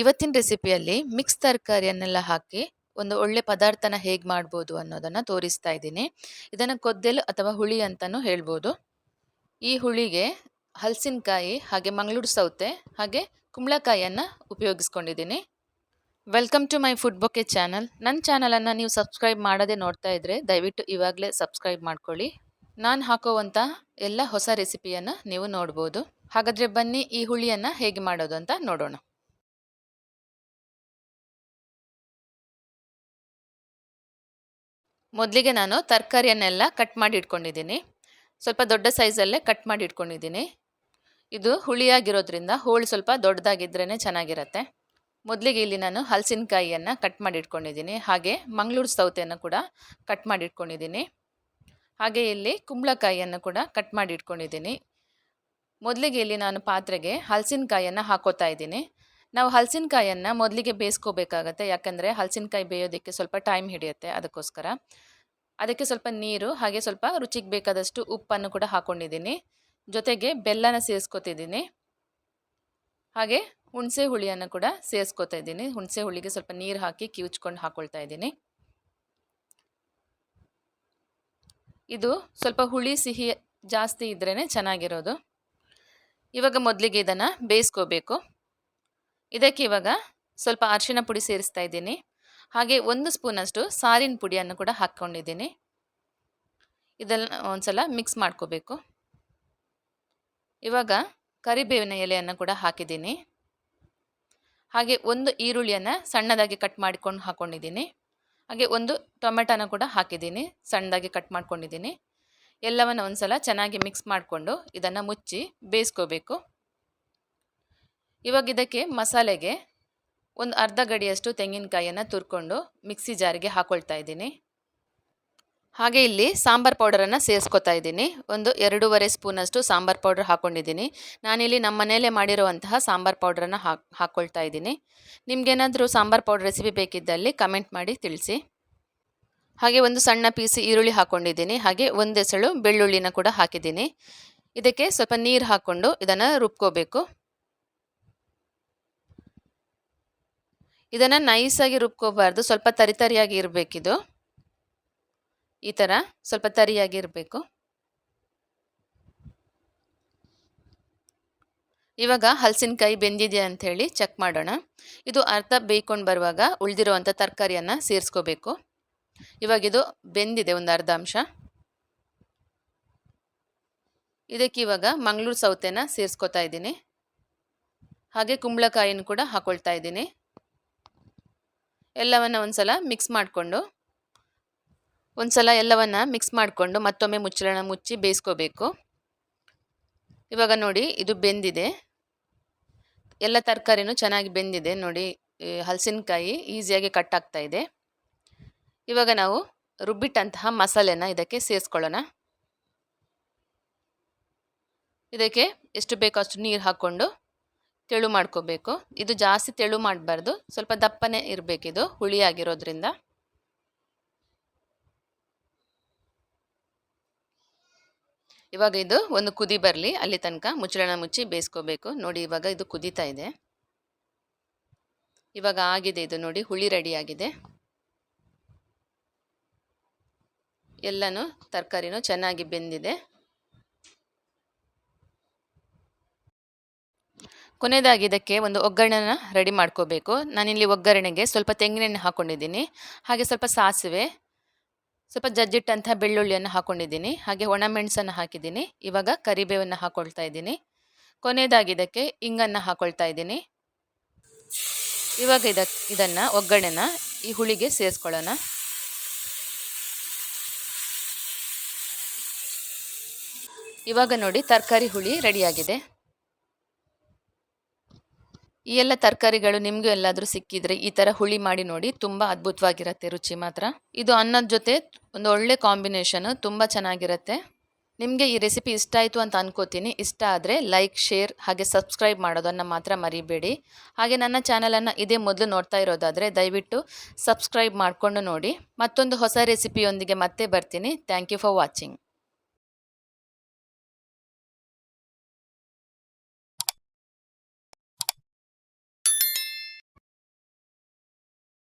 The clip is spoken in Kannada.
ಇವತ್ತಿನ ರೆಸಿಪಿಯಲ್ಲಿ ಮಿಕ್ಸ್ ತರಕಾರಿಯನ್ನೆಲ್ಲ ಹಾಕಿ ಒಂದು ಒಳ್ಳೆ ಪದಾರ್ಥನ ಹೇಗೆ ಮಾಡ್ಬೋದು ಅನ್ನೋದನ್ನು ತೋರಿಸ್ತಾ ಇದ್ದೀನಿ. ಇದನ್ನು ಕೊದ್ದೆಲು ಅಥವಾ ಹುಳಿ ಅಂತಲೂ ಹೇಳ್ಬೋದು. ಈ ಹುಳಿಗೆ ಹಲಸಿನಕಾಯಿ ಹಾಗೆ ಮಂಗಳೂರು ಸೌತೆ ಹಾಗೆ ಕುಂಬಳಕಾಯಿಯನ್ನು ಉಪಯೋಗಿಸ್ಕೊಂಡಿದ್ದೀನಿ. Welcome to my food bouquet channel ನನ್ನ ಚಾನಲನ್ನು ನೀವು ಸಬ್ಸ್ಕ್ರೈಬ್ ಮಾಡೋದೇ ನೋಡ್ತಾ ಇದ್ರೆ ದಯವಿಟ್ಟು ಇವಾಗಲೇ ಸಬ್ಸ್ಕ್ರೈಬ್ ಮಾಡ್ಕೊಳ್ಳಿ. ನಾನು ಹಾಕೋವಂಥ ಎಲ್ಲ ಹೊಸ ರೆಸಿಪಿಯನ್ನು ನೀವು ನೋಡ್ಬೋದು. ಹಾಗಾದರೆ ಬನ್ನಿ ಈ ಹುಳಿಯನ್ನು ಹೇಗೆ ಮಾಡೋದು ಅಂತ ನೋಡೋಣ. ಮೊದಲಿಗೆ ನಾನು ತರಕಾರಿಯನ್ನೆಲ್ಲ ಕಟ್ ಮಾಡಿ ಇಟ್ಕೊಂಡಿದ್ದೀನಿ. ಸ್ವಲ್ಪ ದೊಡ್ಡ ಸೈಜಲ್ಲೇ ಕಟ್ ಮಾಡಿ ಇಟ್ಕೊಂಡಿದ್ದೀನಿ. ಇದು ಹುಳಿಯಾಗಿರೋದ್ರಿಂದ ಹೋಳು ಸ್ವಲ್ಪ ದೊಡ್ಡದಾಗಿದ್ರೇ ಚೆನ್ನಾಗಿರುತ್ತೆ. ಮೊದಲಿಗೆ ಇಲ್ಲಿ ನಾನು ಹಲಸಿನಕಾಯಿಯನ್ನು ಕಟ್ ಮಾಡಿ ಇಟ್ಕೊಂಡಿದ್ದೀನಿ. ಹಾಗೆ ಮಂಗಳೂರು ಸೌತೆಯನ್ನು ಕೂಡ ಕಟ್ ಮಾಡಿ ಇಟ್ಕೊಂಡಿದ್ದೀನಿ. ಹಾಗೆ ಇಲ್ಲಿ ಕುಂಬಳಕಾಯಿಯನ್ನು ಕೂಡ ಕಟ್ ಮಾಡಿ ಇಟ್ಕೊಂಡಿದ್ದೀನಿ. ಮೊದಲಿಗೆ ಇಲ್ಲಿ ನಾನು ಪಾತ್ರೆಗೆ ಹಲಸಿನಕಾಯಿಯನ್ನು ಹಾಕೋತಾ ಇದ್ದೀನಿ. ನಾವು ಹಲಸಿನಕಾಯನ್ನು ಮೊದಲಿಗೆ ಬೇಯಿಸ್ಕೋಬೇಕಾಗತ್ತೆ. ಯಾಕಂದರೆ ಹಲಸಿನಕಾಯಿ ಬೇಯೋದಕ್ಕೆ ಸ್ವಲ್ಪ ಟೈಮ್ ಹಿಡಿಯುತ್ತೆ ಅದಕ್ಕೋಸ್ಕರ. ಅದಕ್ಕೆ ಸ್ವಲ್ಪ ನೀರು, ಹಾಗೆ ಸ್ವಲ್ಪ ರುಚಿಗೆ ಬೇಕಾದಷ್ಟು ಉಪ್ಪನ್ನು ಕೂಡ ಹಾಕ್ಕೊಂಡಿದ್ದೀನಿ ಜೊತೆಗೆ ಬೆಲ್ಲನ ಸೇರಿಸ್ಕೊತಿದ್ದೀನಿ. ಹಾಗೆ ಹುಣಸೆ ಹುಳಿಯನ್ನು ಕೂಡ ಸೇರಿಸ್ಕೊತಾ ಇದ್ದೀನಿ. ಹುಣಸೆ ಹುಳಿಗೆ ಸ್ವಲ್ಪ ನೀರು ಹಾಕಿ ಕಿವುಚ್ಕೊಂಡು ಹಾಕ್ಕೊಳ್ತಾ ಇದ್ದೀನಿ. ಇದು ಸ್ವಲ್ಪ ಹುಳಿ, ಸಿಹಿ ಜಾಸ್ತಿ ಇದ್ರೇ ಚೆನ್ನಾಗಿರೋದು. ಇವಾಗ ಮೊದಲಿಗೆ ಇದನ್ನು ಬೇಯಿಸ್ಕೋಬೇಕು. ಇದಕ್ಕೆ ಇವಾಗ ಸ್ವಲ್ಪ ಅರಿಶಿನ ಪುಡಿ ಸೇರಿಸ್ತಾ ಇದ್ದೀನಿ. ಹಾಗೆ ಒಂದು ಸ್ಪೂನಷ್ಟು ಸಾರಿನ ಪುಡಿಯನ್ನು ಕೂಡ ಹಾಕ್ಕೊಂಡಿದ್ದೀನಿ. ಇದೆಲ್ಲ ಒಂದ್ಸಲ ಮಿಕ್ಸ್ ಮಾಡ್ಕೋಬೇಕು. ಇವಾಗ ಕರಿಬೇವಿನ ಎಲೆಯನ್ನು ಕೂಡ ಹಾಕಿದ್ದೀನಿ. ಹಾಗೆ ಒಂದು ಈರುಳ್ಳಿಯನ್ನು ಸಣ್ಣದಾಗಿ ಕಟ್ ಮಾಡಿಕೊಂಡು ಹಾಕ್ಕೊಂಡಿದ್ದೀನಿ ಹಾಗೆ ಒಂದು ಟೊಮೆಟೊನ ಕೂಡ ಹಾಕಿದ್ದೀನಿ, ಸಣ್ಣದಾಗಿ ಕಟ್ ಮಾಡ್ಕೊಂಡಿದ್ದೀನಿ. ಎಲ್ಲವನ್ನು ಒಂದು ಸಲ ಚೆನ್ನಾಗಿ ಮಿಕ್ಸ್ ಮಾಡಿಕೊಂಡು ಇದನ್ನು ಮುಚ್ಚಿ ಬೇಯಿಸ್ಕೋಬೇಕು. ಇವಾಗ ಇದಕ್ಕೆ ಮಸಾಲೆಗೆ ಒಂದು ಅರ್ಧ ಗಡಿಯಷ್ಟು ತೆಂಗಿನಕಾಯಿಯನ್ನು ತುರ್ಕೊಂಡು ಮಿಕ್ಸಿ ಜಾರಿಗೆ ಹಾಕ್ಕೊಳ್ತಾ ಇದ್ದೀನಿ. ಹಾಗೆ ಇಲ್ಲಿ ಸಾಂಬಾರ್ ಪೌಡರನ್ನು ಸೇರಿಸ್ಕೊತಾ ಇದ್ದೀನಿ. ಒಂದು ಎರಡೂವರೆ ಸ್ಪೂನಷ್ಟು ಸಾಂಬಾರ್ ಪೌಡರ್ ಹಾಕ್ಕೊಂಡಿದ್ದೀನಿ ನಾನಿಲ್ಲಿ ನಮ್ಮ ಮನೆಯಲ್ಲೇ ಮಾಡಿರುವಂತಹ ಸಾಂಬಾರ್ ಪೌಡ್ರನ್ನು ಹಾಕ್ ಹಾಕ್ಕೊಳ್ತಾ ಇದ್ದೀನಿ. ನಿಮಗೇನಾದರೂ ಸಾಂಬಾರ್ ಪೌಡರ್ ರೆಸಿಪಿ ಬೇಕಿದ್ದಲ್ಲಿ ಕಮೆಂಟ್ ಮಾಡಿ ತಿಳಿಸಿ. ಹಾಗೆ ಒಂದು ಸಣ್ಣ ಪೀಸಿ ಈರುಳ್ಳಿ ಹಾಕ್ಕೊಂಡಿದ್ದೀನಿ ಹಾಗೆ ಒಂದೆಸಳು ಬೆಳ್ಳುಳ್ಳಿನ ಕೂಡ ಹಾಕಿದ್ದೀನಿ. ಇದಕ್ಕೆ ಸ್ವಲ್ಪ ನೀರು ಹಾಕ್ಕೊಂಡು ಇದನ್ನು ರುಬ್ಕೋಬೇಕು. ಇದನ್ನು ನೈಸಾಗಿ ರುಬ್ಕೋಬಾರ್ದು. ಸ್ವಲ್ಪ ತರಿತರಿಯಾಗಿ ಇರಬೇಕಿದು. ಈ ಥರ ಸ್ವಲ್ಪ ತರಿಯಾಗಿ ಇರಬೇಕು. ಇವಾಗ ಹಲಸಿನಕಾಯಿ ಬೆಂದಿದೆಯಾ ಅಂಥೇಳಿ ಚೆಕ್ ಮಾಡೋಣ. ಇದು ಅರ್ಧ ಬೇಯ್ಕೊಂಡು ಬರುವಾಗ ಉಳಿದಿರುವಂಥ ತರಕಾರಿಯನ್ನು ಸೇರಿಸ್ಕೋಬೇಕು. ಇವಾಗಿದು ಬೆಂದಿದೆ ಒಂದು ಅರ್ಧ ಅಂಶ. ಇದಕ್ಕೆ ಇವಾಗ ಮಂಗಳೂರು ಸೌತೆನ ಸೇರಿಸ್ಕೋತಾ ಇದ್ದೀನಿ. ಹಾಗೆ ಕುಂಬಳಕಾಯಿನ ಕೂಡ ಹಾಕೊಳ್ತಾ ಇದ್ದೀನಿ. ಎಲ್ಲವನ್ನು ಒಂದು ಸಲ ಮಿಕ್ಸ್ ಮಾಡಿಕೊಂಡು ಒಂದು ಸಲ ಎಲ್ಲವನ್ನು ಮಿಕ್ಸ್ ಮಾಡಿಕೊಂಡು ಮತ್ತೊಮ್ಮೆ ಮುಚ್ಚಳನ ಮುಚ್ಚಿ ಬೇಯಿಸ್ಕೋಬೇಕು. ಇವಾಗ ನೋಡಿ ಇದು ಬೆಂದಿದೆ. ಎಲ್ಲ ತರಕಾರಿನೂ ಚೆನ್ನಾಗಿ ಬೆಂದಿದೆ. ನೋಡಿ ಹಲಸಿನಕಾಯಿ ಈಸಿಯಾಗಿ ಕಟ್ ಆಗ್ತಾ ಇದೆ. ಇವಾಗ ನಾವು ರುಬ್ಬಿಟ್ಟಂತಹ ಮಸಾಲೆನ ಇದಕ್ಕೆ ಸೇರಿಸ್ಕೊಳ್ಳೋಣ. ಇದಕ್ಕೆ ಎಷ್ಟು ಬೇಕೋ ಅಷ್ಟು ನೀರು ಹಾಕ್ಕೊಂಡು ತೆಳು ಮಾಡ್ಕೋಬೇಕು. ಇದು ಜಾಸ್ತಿ ತೆಳು ಮಾಡಬಾರ್ದು. ಸ್ವಲ್ಪ ದಪ್ಪನೇ ಇರಬೇಕಿದು, ಹುಳಿಯಾಗಿರೋದ್ರಿಂದ. ಇವಾಗ ಇದು ಒಂದು ಕುದಿ ಬರಲಿ. ಅಲ್ಲಿ ತನಕ ಮುಚ್ಚಳನ ಮುಚ್ಚಿ ಬೇಯಿಸ್ಕೋಬೇಕು. ನೋಡಿ ಇವಾಗ ಇದು ಕುದೀತಾ ಇದೆ. ಇವಾಗ ಆಗಿದೆ ಇದು ನೋಡಿ, ಹುಳಿ ರೆಡಿ ಆಗಿದೆ ಎಲ್ಲನೂ ತರಕಾರಿನೂ ಚೆನ್ನಾಗಿ ಬೆಂದಿದೆ. ಕೊನೆಯದಾಗಿ ಇದಕ್ಕೆ ಒಂದು ಒಗ್ಗರಣೆನ ರೆಡಿ ಮಾಡ್ಕೋಬೇಕು. ನಾನಿಲ್ಲಿ ಒಗ್ಗರಣೆಗೆ ಸ್ವಲ್ಪ ತೆಂಗಿನೆಣ್ಣೆ ಹಾಕ್ಕೊಂಡಿದ್ದೀನಿ ಹಾಗೆ ಸ್ವಲ್ಪ ಸಾಸಿವೆ, ಸ್ವಲ್ಪ ಜಜ್ಜಿಟ್ಟಂಥ ಬೆಳ್ಳುಳ್ಳಿಯನ್ನು ಹಾಕ್ಕೊಂಡಿದ್ದೀನಿ ಹಾಗೆ ಒಣಮೆಣಸನ್ನು ಹಾಕಿದ್ದೀನಿ. ಇವಾಗ ಕರಿಬೇವನ್ನು ಹಾಕ್ಕೊಳ್ತಾ ಇದ್ದೀನಿ. ಕೊನೆಯದಾಗಿ ಇದಕ್ಕೆ ಇಂಗನ್ನು ಹಾಕ್ಕೊಳ್ತಾ ಇದ್ದೀನಿ. ಇವಾಗ ಇದಕ್ಕೆ ಇದನ್ನು ಒಗ್ಗರಣೆನ ಈ ಹುಳಿಗೆ ಸೇರಿಸ್ಕೊಳ್ಳೋಣ. ಇವಾಗ ನೋಡಿ ತರಕಾರಿ ಹುಳಿ ರೆಡಿಯಾಗಿದೆ ಈ ಎಲ್ಲ ತರಕಾರಿಗಳು ನಿಮಗೂ ಎಲ್ಲಾದರೂ ಸಿಕ್ಕಿದ್ರೆ ಈ ಥರ ಹುಳಿ ಮಾಡಿ ನೋಡಿ, ತುಂಬ ಅದ್ಭುತವಾಗಿರುತ್ತೆ ರುಚಿ ಮಾತ್ರ. ಇದು ಅನ್ನದ ಜೊತೆ ಒಂದು ಒಳ್ಳೆ ಕಾಂಬಿನೇಷನ್, ತುಂಬ ಚೆನ್ನಾಗಿರುತ್ತೆ. ನಿಮಗೆ ಈ ರೆಸಿಪಿ ಇಷ್ಟ ಆಯಿತು ಅಂತ ಅನ್ಕೋತೀನಿ. ಇಷ್ಟ ಆದರೆ ಲೈಕ್, ಶೇರ್, ಹಾಗೆ ಸಬ್ಸ್ಕ್ರೈಬ್ ಮಾಡೋದನ್ನು ಮಾತ್ರ ಮರಿಬೇಡಿ. ಹಾಗೆ ನನ್ನ ಚಾನಲನ್ನು ಇದೇ ಮೊದಲು ನೋಡ್ತಾ ಇರೋದಾದರೆ ದಯವಿಟ್ಟು ಸಬ್ಸ್ಕ್ರೈಬ್ ಮಾಡಿಕೊಂಡು ನೋಡಿ. ಮತ್ತೊಂದು ಹೊಸ ರೆಸಿಪಿಯೊಂದಿಗೆ ಮತ್ತೆ ಬರ್ತೀನಿ. Thank you for watching